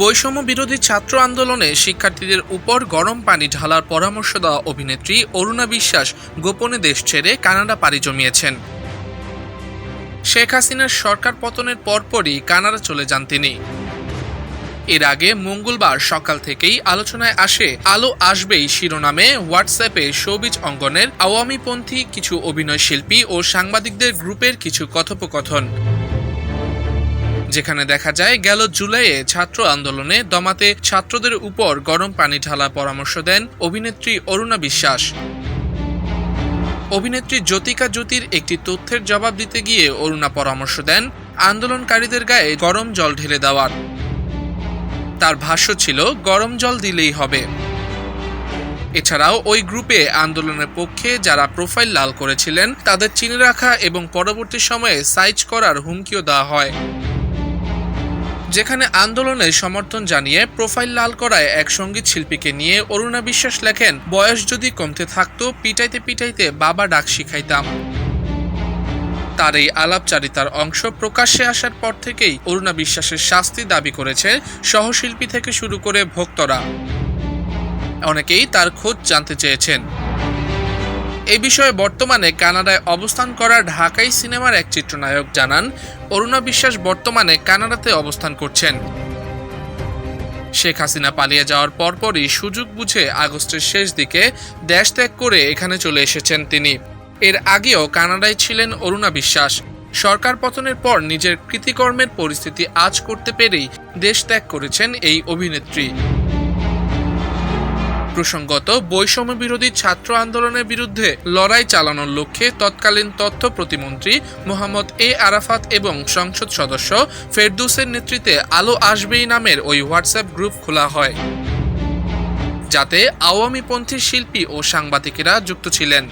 বৈষম্য বিরোধী ছাত্র আন্দোলনে শিক্ষার্থীদের উপর গরম পানি ঢালার পরামর্শ দেওয়া অভিনেত্রী অরুণা বিশ্বাস গোপনে দেশ ছেড়ে কানাডা পাড়ি জমিয়েছেন। শেখ হাসিনার সরকার পতনের পরপরই কানাডা চলে যান তিনি। এর আগে মঙ্গলবার সকাল থেকেই আলোচনায় আসে, আলো আসবেই শিরোনামে হোয়াটসঅ্যাপে শোবিজ অঙ্গনের আওয়ামীপন্থী কিছু অভিনয় শিল্পী ও সাংবাদিকদের গ্রুপের কিছু কথোপকথন। যেখানে দেখা যায়, গেল জুলাইয়ে ছাত্র আন্দোলনে দমাতে ছাত্রদের উপর গরম পানি ঢালার পরামর্শ দেন অভিনেত্রী অরুণা বিশ্বাস। অভিনেত্রী জ্যোতিকা জ্যোতির একটি তথ্যের জবাব দিতে গিয়ে অরুণা পরামর্শ দেন, আন্দোলনকারীদের গায়ে গরম জল ঢেলে দেওয়ার। তার ভাষ্য ছিল, গরম জল দিলেই হবে। এছাড়াও ওই গ্রুপে আন্দোলনের পক্ষে যারা প্রোফাইল লাল করেছিলেন, তাদের চিনে রাখা এবং পরবর্তী সময়ে সাইজ করার হুমকিও দেওয়া হয়। যেখানে আন্দোলনের সমর্থন জানিয়ে প্রোফাইল লাল করায় এক সংগীত শিল্পীকে নিয়ে অরুণা বিশ্বাস লেখেন, বয়স যদি কমতে থাকতো, পিটাইতে পিটাইতে বাবা ডাক শিখাইতাম। তার এই আলাপচারিতার অংশ প্রকাশ্যে আসার পর থেকেই অরুণা বিশ্বাসের শাস্তি দাবি করেছে সহশিল্পী থেকে শুরু করে ভক্তরা। অনেকেই তার খোঁজ জানতে চেয়েছেন। এই বিষয়ে বর্তমানে কানাডায় অবস্থান করা ঢাকাই সিনেমার এক চিত্রনায়ক জানান, অরুণা বিশ্বাস বর্তমানে কানাডাতে অবস্থান করছেন। শেখ হাসিনা পালিয়ে যাওয়ার পরপরই সুযোগ বুঝে আগস্টের শেষ দিকে দেশ ত্যাগ করে এখানে চলে এসেছেন তিনি। এর আগেও কানাডায় ছিলেন অরুণা বিশ্বাস। সরকার পতনের পর নিজের কৃতিকর্মের পরিস্থিতি আজ করতে পেরেই দেশ ত্যাগ করেছেন এই অভিনেত্রী। প্রসঙ্গত, বৈষম্য বিরোধী ছাত্র আন্দোলনের বিরুদ্ধে লড়াই চালানোর লক্ষ্যে তৎকালীন তথ্য প্রতিমন্ত্রী মোহাম্মদ এ আরাফাত এবং সংসদ সদস্য ফেরদুসের নেতৃত্বে আলো আসবেই নামের ওই হোয়াটসঅ্যাপ গ্রুপ খোলা হয়, যাতে আওয়ামীপন্থী শিল্পী ও সাংবাদিকেরা যুক্ত ছিলেন।